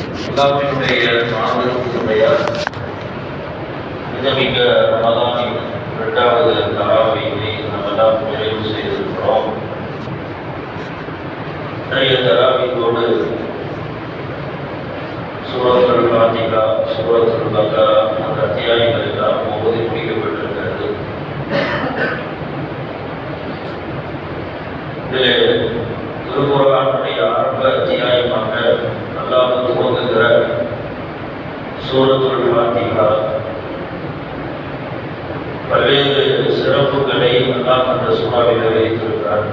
அல்லாஹ்வினுடைய மாபெருமுடைய மிகமிக ரமதானின் இரண்டாவது தராவையை எல்லாம் நிறைவு செய்திருக்கிறோம். இன்றைய தராவியோடு சூரத்துல் ஃபாத்திகா சூரத்துல் பக்கரா அந்த அத்தியாயங்கள் எல்லாம் ஓதி முடிக்கப்பட்டிருக்கிறது இதிலே திருக்குறானுடைய ஆரம்ப அத்தியாயமாக அல்லாஹ் துவங்குகிற சூரத்துள் ஃபாத்திகா பல்வேறு சிறப்புகளை அல்லாஹ் அந்த சூறாவில் வைத்திருக்கிறார்.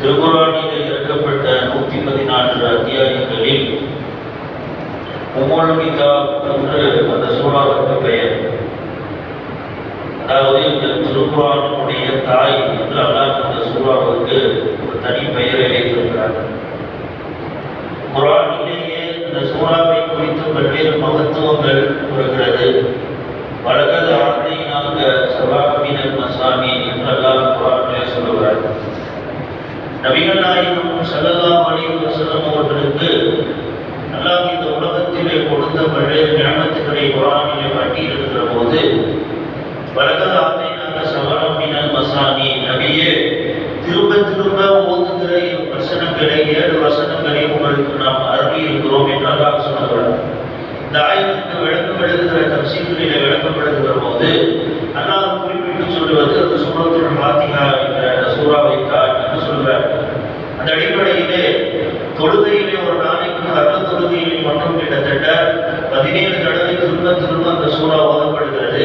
திருக்குறானில் இறக்கப்பட்ட நூற்றி பதினான்கு அத்தியாயங்களில் உம்முல் கிதாப் என்று அந்த சூறாவுக்கு பெயர். அதாவது இந்த திருக்குறானுடைய தாய் என்று அல்லாஹ் அந்த சூறாவுக்கு ஒரு தனி பெயரை வைத்திருக்கிறார். குரானிலேயே இந்த சூறாவை குறித்து பல்வேறு மகத்துவங்கள் கூறுகிறது. வழக்கது ஆண்டை நாங்கள் சபாபினர் மசாமி என்றெல்லாம் குரானிலே சொல்லுவார் நபிகள் நாயகம் ஸல்லல்லாஹு அலைஹி செல்லும் அவர்களுக்கு அல்லாஹ் இந்த உலகத்திலே கொடுத்த பல்வேறு கிராமத்துகளை குரானிலே பட்டியலிடுகிற போது வழக்கது ஆண்டை நாங்கள் சபாபினர் மசாமி நபியே திரும்ப திரும்ப ஓதுகிற வசனங்களை ஏழு வசனங்களை உங்களுக்கு நாம் அருளி இருக்கிறோம் என்று அல்லாஹ் சொல்லுகிறார் இந்த ஆயத்துக்கு விளக்கம் எழுதுகிற தப்சீல்களிலே விளக்கம் எழுதுகிற போது அல்லாஹ் குறிப்பிட்டு சொல்லுவது அந்த சூரத்துல் ஃபாத்திஹா என்ற அந்த சூறாவை தான் என்று சொல்கிறார் அந்த அடிப்படையிலே தொழுகையிலே ஒரு நாளைக்கு கர்ண தொழுகையிலே மட்டும் கிட்டத்தட்ட பதினேழு தடவை திரும்ப திரும்ப அந்த சூறா ஓதப்படுகிறது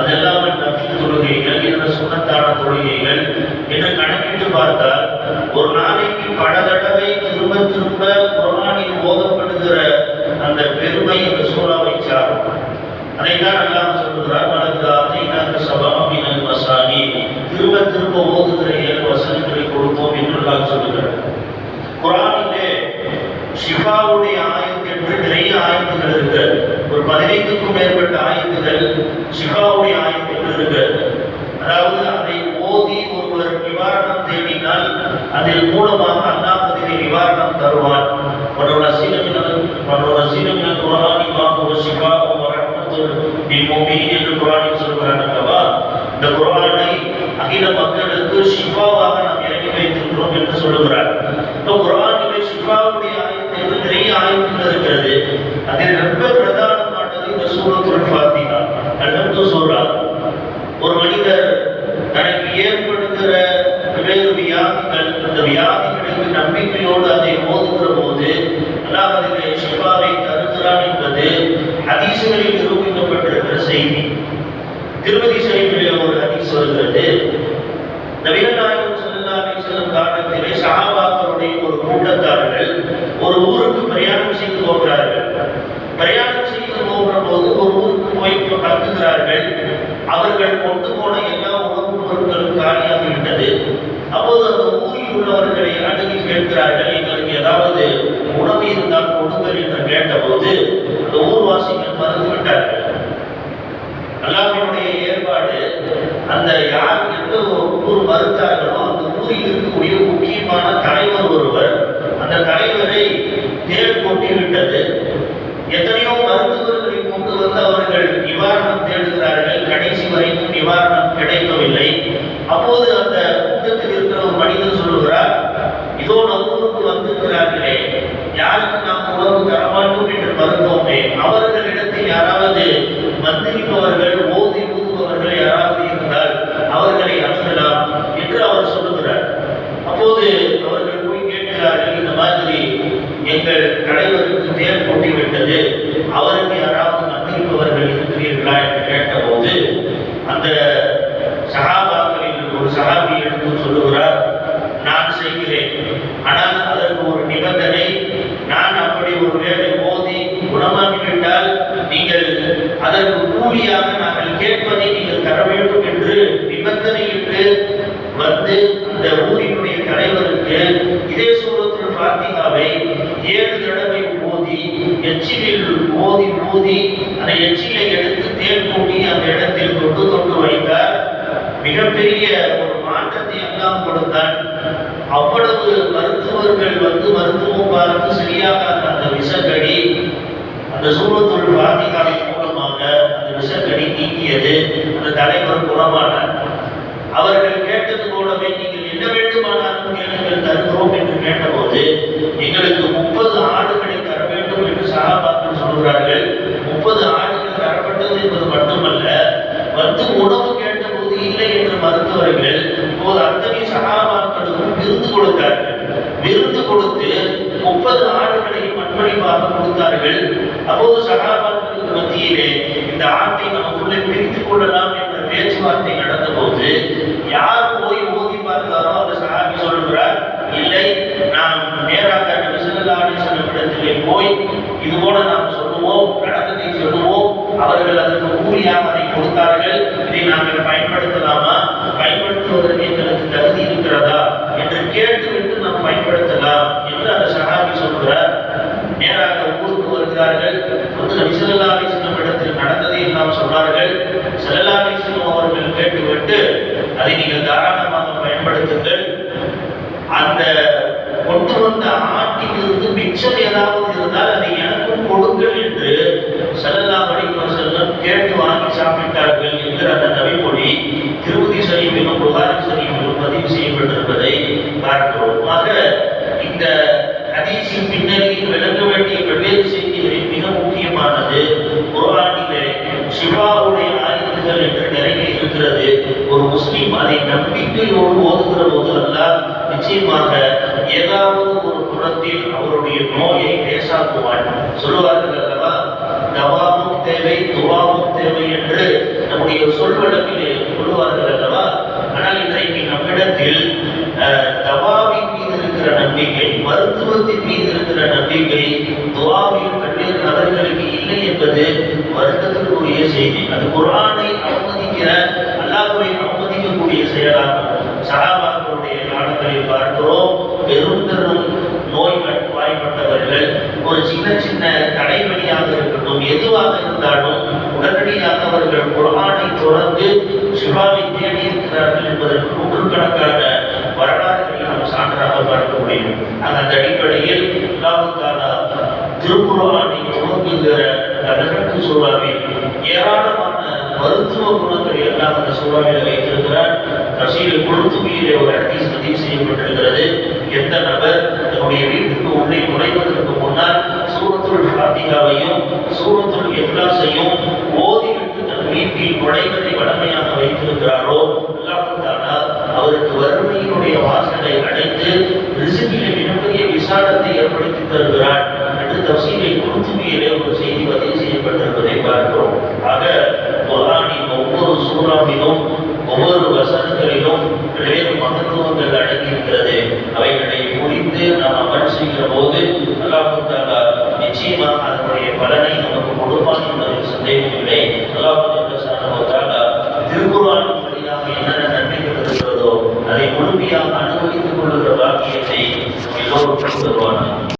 அதெல்லாம் நஃபில் தொழுகைகள் இந்த சுண்ணத்தான தொழுகைகள் என்று கணக்கிட்டு பார்த்தால் ஒரு நாளைக்கு பல தடவை திரும்ப திரும்ப குரானில் ஓதப்படுகிற அந்த பெருமை இந்த சூறாவை சாரும் அதைத்தான் அல்லாஹ் சொல்லுகிறார் வழக்கு அதைநாங்க சபாமினல் மசானி கொடுப்போம் ஓதுகிறைகளுக்கு வசனங்களை கொடுப்போம் என்று எல்லாம் சொல்லுகிறார். குரானிலே ஷிஃபாவுடைய ஆயத்து என்று நிறைய ஆயத்துகள் இருக்கு. ஒரு பதினைந்துக்கும் மேற்பட்ட ஆயத்துகள் ஷிஃபாவுடைய ஆயத்துகள் இருக்கு. அதாவது அதை ஓதி ஒருவர் நிவாரணம் தேடினால் அதில் மூலமாக அண்ணாபதிரி நிவாரணம் தருவான் ஒரு ரசீனம் ஒரு ரசீனம் குரானி ஒரு ஷிஃபா ஒரு அண்ணத்தில் என்று குரானில் சொல்கிறான் அல்லவா? இந்த குரானை அகில மக்களுக்கு ஷிஃபாவாக நாம் இறக்கி வைத்திருக்கிறோம் என்று சொல்லுகிறார். இப்போ குரானிலே ஷிஃபாவுடைய ஆயத்தை நிறைய ஆயத்தில் இருக்கிறது. அதில் ரொம்ப பிரதானமானது இந்த சூரத்துல் பார்த்தீங்கன்னா அல்லது சூரா ஒரு மனிதர் தனக்கு ஏற்படுகிற வெவ்வேறு வியாதிகள் அந்த வியாதிகளுக்கு நம்பிக்கையோடு அதை மோதுகிற போது அல்லாஹ் அதிலே ஷிஃபாவை தருகிறான் என்பது அதிசயங்களில் நிரூபிக்கப்பட்டிருக்கிற செய்தி. திருமதி ஷரீஃபிலே ஒரு ஹதீஸ் வருகிறது நவீன நாயகம் ஸல்லல்லாஹு அலைஹி காரணத்திலே காலத்திலே சஹாபாக்களுடைய ஒரு கூட்டத்தார்கள் ஒரு ஊருக்கு பிரயாணம் செய்து போகிறார்கள் பிரயாணம் செய்து போகிற போது ஒரு ஊருக்கு போய் தங்குகிறார்கள் அவர்கள் கொண்டு போன எல்லா உணவுப் பொருட்களும் காலியாக விட்டது அப்போது அந்த ஊரில் உள்ளவர்களை அணுகி கேட்கிறார்கள் எங்களுக்கு ஏதாவது உணவு இருந்தால் கொடுங்கள் என்று கேட்டபோது அந்த ஊர்வாசிகள் மறுத்துவிட்டார்கள் அல்லாஹ்வினுடைய ஏற்பாடு அந்த யார் எந்த ஒரு ஊர் அந்த ஊரில் இருக்கக்கூடிய முக்கியமான தலைவர் ஒருவர் அந்த தலைவரை தேர் கொட்டி விட்டது. எத்தனையோ மருத்துவர்களை கொண்டு வந்து அவர்கள் நிவாரணம் தேடுகிறார்கள். கடைசி வரைக்கும் நிவாரணம் கிடைக்கவில்லை. அப்போது அந்த கூட்டத்தில் இருக்கிற ஒரு மனிதர் சொல்லுகிறார் இதோ நம் ஊருக்கு வந்திருக்கிறார்களே யாருக்கு நாம் உணவு தரமாட்டோம் என்று மறுத்தோமே அவர்களிடத்தில் யாராவது மந்திரிப்பவர்கள் ஓதி ஊதுபவர்கள் யாராவது இருந்தால் அவர்களை அணுகலாம் என்று அவர் சொல்லுகிறார் அப்போது அவர்கள் போய் கேட்கிறார்கள் இந்த மாதிரி எங்கள் தலைவருக்கு தேர் கொட்டி விட்டது அவருக்கு யாராவது மந்திரிப்பவர்கள் இருக்கிறீர்களா என்று கேட்டபோது அந்த சகாபாக்களில் ஒரு சகாபி எடுத்து சொல்லுகிறார் நான் செய்கிறேன். ஆனால் அதற்கு ஒரு நிபந்தனை. நான் அப்படி ஒரு வேலை மோதி குணமாகிவிட்டால் நீங்கள் அதற்கு கூலியாக நாங்கள் கேட்பதை நீங்கள் தர வேண்டும் என்று நிபந்தனையிட்டு வந்து அந்த ஊரினுடைய தலைவருக்கு இதே சூரத்தில் ஃபாத்திகாவை ஏழு தடவை ஊதி எச்சிலில் ஓதி ஊதி அந்த எச்சிலை எடுத்து தேன் கூட்டி அந்த இடத்தில் தொட்டு தொட்டு வைத்தார். மிகப்பெரிய ஒரு மாற்றத்தை எல்லாம் கொடுத்தார். அவ்வளவு மருத்துவர்கள் வந்து மருத்துவம் பார்த்து சரியாக அந்த விஷக்கடி அந்த சூரத்துள் பாத்திகாவின் மூலமாக அந்த விஷக்கடி நீங்கியது அந்த தலைவர் குணமானார். அவர்கள் கேட்டது போலவே நீங்கள் என்ன வேண்டுமானாலும் கேளுங்கள் தருகிறோம் என்று கேட்டபோது எங்களுக்கு முப்பது ஆடுகளை தர வேண்டும் என்று சகாபாக்கள் சொல்கிறார்கள் முப்பது ஆடுகள் தரப்பட்டது என்பது மட்டுமல்ல வந்து உணவு கேட்டபோது இல்லை என்று மருத்துவர்கள் இப்போது அத்தனை சகாபாக்களுக்கும் விருந்து கொடுத்தார்கள் விருந்து கொடுத்து முப்பது ஆடுகளையும் அன்பளிப்பாக கொடுத்தார்கள். அப்போது சகாபாக்களுக்கு மத்தியிலே இந்த ஆட்டை நமக்குள்ளே பிரித்துக் கொள்ளலாம் என்ற பேச்சுவார்த்தை நடந்த போது யார் போய் ஓதி பார்த்தாரோ அந்த சகாபி சொல்லுகிறார் இல்லை நாம் நேராக நபி ஸல்லல்லாஹு இடத்திலே போய் இது போல நாம் சொல்லுவோம் நடந்ததை சொல்லுவோம். அவர்கள் அதற்கு கூலியாக அதை கொடுத்தார்கள். இதை நாங்கள் பயன்படுத்தலாமா? பயன்படுத்துவதற்கு எங்களுக்கு தகுதி இருக்கிறதா? என்று கேட்டுவிட்டு நாம் பயன்படுத்தலாம் என்று அந்த சகாபி சொல்கிறார் நேராக ஊருக்கு வருகிறார்கள் வந்து நபி ஸல்லல்லாஹு அலைஹி வஸல்லம் இடத்தில் நடந்ததை எல்லாம் சொன்னார்கள் ஸல்லல்லாஹு அலைஹி வஸல்லம் அவர்கள் கேட்டுவிட்டு அதை நீங்கள் தாராளமாக பயன்படுத்துங்கள். அந்த கொண்டு வந்த ஆட்டிலிருந்து மிச்சம் ஏதாவது இருந்தால் அதை எனக்கும் கொடுங்கள் என்று செல்லலாம் அலைஹி செல்லம் கேட்டு வாங்கி சாப்பிட்டார் என்கிற அந்த நபிமொழி திருமதி ஷரீஃபிலும் புகாரி ஷரீஃபிலும் பதிவு செய்யப்பட்டிருப்பதை பார்க்கிறோம் ஆக இந்த ஹதீஸின் பின்னணியில் விளங்க வேண்டிய பல்வேறு செய்திகளில் மிக முக்கியமானது குர்ஆனிலே ஷிஃபாவுடைய ஆயுதங்கள் என்று நிறைய இருக்கிறது ஒரு முஸ்லிம் அதை நம்பிக்கையோடு ஓதுகிற போது அல்ல நிச்சயமாக ஏதாவது ஒரு புறத்தில் அவருடைய நோயை பேசாக்குவான் சொல்லுவார்கள் அல்லவா தவாவும் தேவை துவாவும் தேவை என்று நம்முடைய சொல்வழக்கிலே சொல்லுவார்கள் அல்லவா. ஆனால் இன்றைக்கு நம்மிடத்தில் தவாவின் மீது இருக்கிற நம்பிக்கை மருத்துவத்தின் மீது இருக்கிற நம்பிக்கை துவாவின் பல்வேறு நபர்களுக்கு இல்லை என்பது வருத்தத்திற்குரிய செய்தி. அது குரானை அவமதிக்கக்கூடிய செயலாக சகாபாக்களுடைய காலங்களில் பார்க்கிறோம் பெரும் பெரும் நோய் வாய்ப்பட்டவர்கள் ஒரு சின்ன சின்ன தடைவழியாக இருக்கட்டும் எதுவாக இருந்தாலும் உடனடியாக அவர்கள் குரானை தொடர்ந்து சிவாவை தேடி இருக்கிறார்கள் என்பதற்கு நூற்றுக்கணக்கான வரலாறுகளை நாம் சான்றாக பார்க்க முடியும். அந்த அடிப்படையில் அல்லாஹுத்தாலா திருக்குர்ஆனை தொடங்குகிற பதினெட்டு சூறாவில் ஏராளமான மருத்துவ குணங்கள் எல்லாம் அந்த சூறாவில் வைத்து ரசீல் குழுத்துமையிலே ஒரு ஹதீஸ் பதிவு செய்யப்பட்டிருக்கிறது. எந்த நபர் தன்னுடைய வீட்டுக்கு உள்ளே நுழைவதற்கு முன்னால் சூரத்துள் ஃபாத்திகாவையும் சூரத்துள் எஃப்லாஸையும் ஓதிவிட்டு தன் வீட்டில் நுழைவதை வழமையாக வைத்திருக்கிறாரோ? அல்லாஹ் அவருக்கு வறுமையினுடைய வாசலை அடைத்து ரிசுகிலே மிகப்பெரிய விசாலத்தை ஏற்படுத்தி தருகிறார். என்று தப்சீலை குருத்துமியிலே ஒரு செய்தி பதிவு செய்யப்பட்டிருப்பதை பார்க்கிறோம். ஆக ஒவ்வொரு சூறாவிலும் அதை முழுமையாக அனுபவித்துக் கொள்கிற வாக்கியத்தை எல்லோரும் சொல்லுவார்கள்